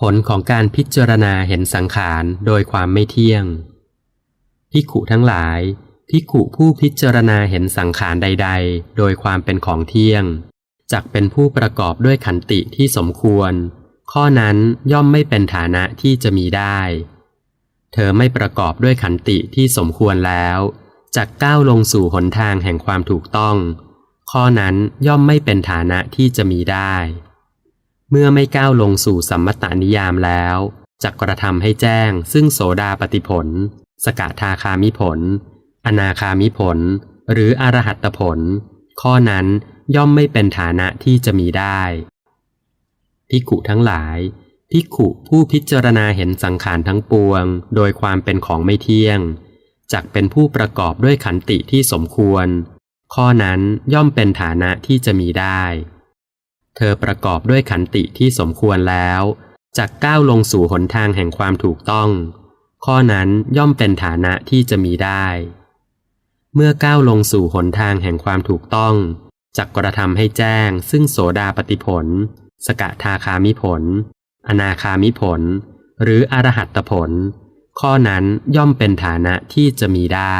ผลของการพิจารณาเห็นสังขารโดยความไม่เที่ยงภิขุทั้งหลายภิขุผู้พิจารณาเห็นสังขารใด ๆ โดยความเป็นของเที่ยงจักเป็นผู้ประกอบด้วยขันติที่สมควร ข้อนั้นย่อมไม่เป็นฐานะที่จะมีได้ เธอไม่ประกอบด้วยขันติที่สมควรแล้วจักก้าวลงสู่หนทางแห่งความถูกต้อง ข้อนั้นย่อมไม่เป็นฐานะที่จะมีได้ เมื่อไม่ก้าวลงสู่สัมมตานิยามแล้วจักกระทำให้แจ้ง ซึ่งโสดาปฏิผล สกทาคามิผล อนาคามิผล หรืออรหัตผล ข้อนั้นย่อมไม่เป็นฐานะที่จะมีได้ภิกขุทั้งหลายภิกขุผู้พิจารณาเห็นสังขารทั้งปวง โดยความเป็นของไม่เที่ยงจักเป็นผู้ประกอบด้วยขันติที่สมควร ข้อนั้นย่อมเป็นฐานะที่จะมีได้ เธอประกอบด้วยขันติที่สมควรแล้วจักก้าวลงสู่หนทางแห่งความถูกต้อง ข้อนั้นย่อมเป็นฐานะที่จะมีได้ เมื่อก้าวลงสู่หนทางแห่งความถูกต้องจักกระทำให้แจ้ง ซึ่งโสดาปฏิผล สกทาคามิผล อนาคามิผล หรืออรหัตผล ข้อนั้นย่อมเป็นฐานะที่จะมีได้